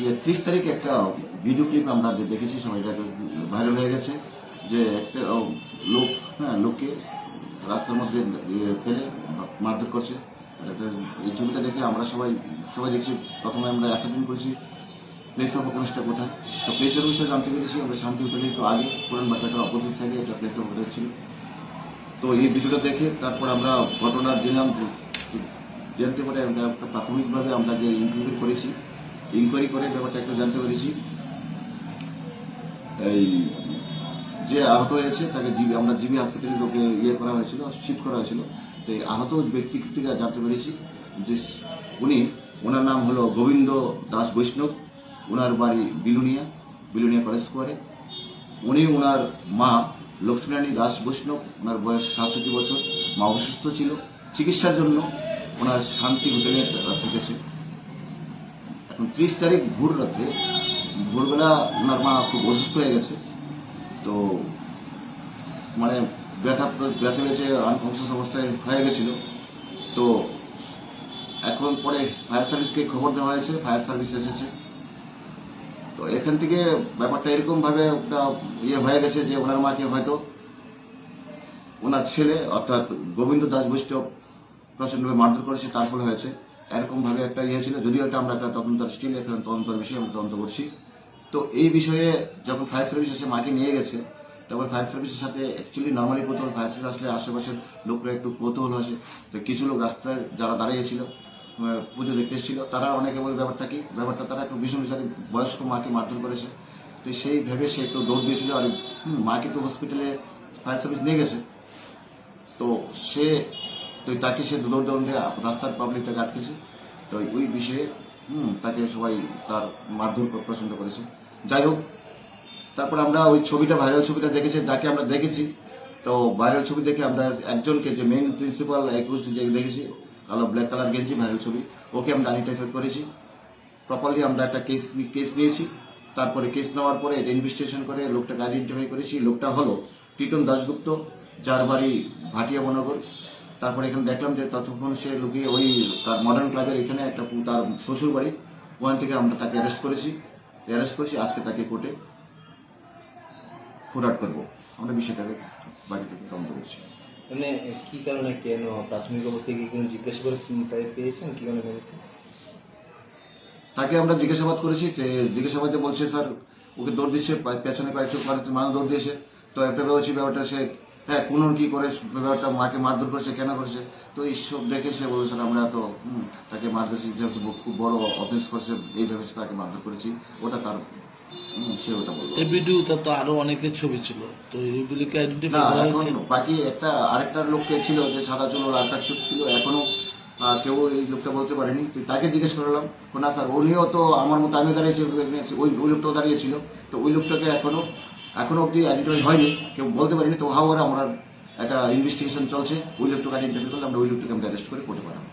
ইয়ে ত্রিশ তারিখে একটা ভিডিও ক্লিপ আমরা দেখেছি এটা ভাইরাল হয়ে গেছে, যে একটা লোক হ্যাঁ লোককে রাস্তার মধ্যে ইয়ে ফেলে, মারধর করছে। এই ছবিটা দেখে আমরা সবাই সবাই দেখছি, প্রথমে আমরা অ্যাসেপ্টেন্ট করেছি প্লেস অফ অফেন্সটা কোথায়? তো প্লেস অফ অফেন্সটা জানতে পেরেছি, আমরা শান্তি হোটেলে একটু আগে, পুরান বাচ্চাটার অপোজিট সাইডে এটা প্লেস অফ অফেন্স ছিল। তো এই ভিডিওটা দেখে তারপর আমরা ঘটনার দিলাম জানতে পারে আমরা একটা প্রাথমিকভাবে আমরা যে ইনকোয়ারি করেছি ইনকোয়ারি করে, ব্যাপারটা একটু জানতে পেরেছি। এই যে আহত হয়েছে, তাকে আমরা জিবি হাসপাতালে ওকে ইয়ে করা হয়েছিল শিফট করা হয়েছিল। তো এই আহত ব্যক্তি থেকে জানতে পেরেছি যে উনি, ওনার নাম হলো গোবিন্দ দাস বৈষ্ণব। ওনার বাড়ি বিলুনিয়া বিলুনিয়া কলেজ স্কোয়ারে উনি ওনার মা লক্ষ্মীরানী দাস বৈষ্ণব, ওনার বয়স সাতষট্টি বছর। মা অসুস্থ ছিল। চিকিৎসার জন্য ওনার শান্তি হোটেলে থেকেছে। ত্রিশ তারিখ ভোর রাত্রে। ভোরবেলা ওনার মা খুব অসুস্থ হয়ে গেছে। তো মানে ব্যথা ব্যথা পেয়েছে আনকনসিয়াস অবস্থায় হয়ে গেছিল। তো এখন পরে ফায়ার সার্ভিসকে খবর দেওয়া হয়েছে, ফায়ার সার্ভিস এসেছে। তো এখান থেকে ব্যাপারটা এরকমভাবে একটা ইয়ে হয়ে গেছে যে ওনার মাকে হয়তো ওনার ছেলে অর্থাৎ গোবিন্দ দাস বৈষ্ণব প্রচন্ডভাবে মারধর করেছে, তার ফলে হয়েছে। এরকম ভাবে একটা ইয়ে ছিল, যদিও এটা আমরা একটা তদন্ত স্টিল একটা তদন্তের বিষয়ে আমরা তদন্ত করছি। তো এই বিষয়ে যখন ফায়ার সার্ভিস এসে মাকে নিয়ে গেছে, তারপর ফায়ার সার্ভিসের সাথে অ্যাকচুয়ালি নর্মালি কৌতূহল ফায়ার সার্ভিস আসলে আশেপাশের লোকরা একটু কৌতূহল আসে। তো কিছু লোক রাস্তায় যারা দাঁড়িয়েছিল পুজো দেখতে এসেছিল, তারা অনেকে বলে ব্যাপারটা কি, ব্যাপারটা তারা একটু ভীষণ বিষয় বয়স্ক মাকে মারধর করেছে। তো সেই ভেবে সে একটু দৌড় দিয়েছিল আর মাকে তো হসপিটালে ফায়ার সার্ভিস নিয়ে গেছে। তো সে তো তাকে সে দৌড় রাস্তার পাবলিক তাকে আটকেছে। তো ওই বিষয়ে তাকে সবাই তার মারধর পছন্দ করেছে। যাই হোক, তারপর আমরা ওই ছবিটা ভাইরাল ছবিটা দেখেছি, যাকে আমরা দেখেছি, তো ভাইরাল ছবি দেখে আমরা একজনকে যে মেইন প্রিন্সিপাল একুশ যে দেখেছি, কালো ব্ল্যাক কালার গেঞ্জি ভাইরাল ছবি, ওকে আমরা আইডেন্টিফাই করেছি। প্রপারলি আমরা একটা কেস কেস নিয়েছি। তারপরে কেস নেওয়ার পরে ইনভেস্টিগেশন করে লোকটাকে আইডেন্টিফাই করেছি। লোকটা হলো টিটন দাশগুপ্ত, যার বাড়ি ভাটিয়া বনগর তারপরে এখানে দেখলাম যে ততক্ষণ সে লুকিয়ে ওই তার মডার্ন ক্লাবের এখানে একটা তার শ্বশুর বাড়ি ওখান থেকে আমরা তাকে অ্যারেস্ট করেছি। অ্যারেস্ট করেছি আজকে তাকে কোর্টে ফুরাট করব। আমরা বিষয়টাকে বাড়ি থেকে তদন্ত করছি। মানে কি কারণে কেন? প্রাথমিক অবস্থায় কি কোনো জিজ্ঞাসা করে পেয়েছেন? কি কারণে মেরেছেন তাকে আমরা জিজ্ঞাসাবাদ করেছি জিজ্ঞাসাবাদে বলছে স্যার ওকে দৌড় দিচ্ছে পেছনে কয়েকশো মানুষ দৌড় দিয়েছে। তো একটা ব্যাপার ব্যাপারটা সে হ্যাঁ কোন কি করে ব্যাপারটা মাকে মারধর করেছে কেন করেছে? তো এইসব দেখে সে বলছে স্যার আমরা তো তাকে মারধর যেহেতু খুব বড় অফেন্স করছে এইভাবে সে তাকে মারধর করেছি। ওটা তার সে ওটা বলল। এই ভিডিওতে তো আরও অনেকের ছবি ছিল তো এইগুলিকে আইডেন্টিফাই করা হয়েছে? বাকি একটা আরেকটা লোককে ছিল যে সাদা চুল আরেকটা ছিল এখনও কেউ এই লোকটা বলতে পারেনি। তাকে জিজ্ঞেস করলাম "ও না স্যার উনিও তো আমার মতো আমি দাঁড়িয়েছি ওই ওই লোকটাও দাঁড়িয়েছিল। তো ওই লোকটাকে এখনও এখনও অব্দি আইডেন্টিফাই হয়নি। কেউ বলতে পারিনি তো হাওয়ার আমরা একটা ইনভেস্টিগেশন চলছে। ওই লোকটাকে আইডেন্টিফাই করলে আমরা ওই লোকটাকে আমরা অ্যারেস্ট করে কোর্টে পাঠাবো।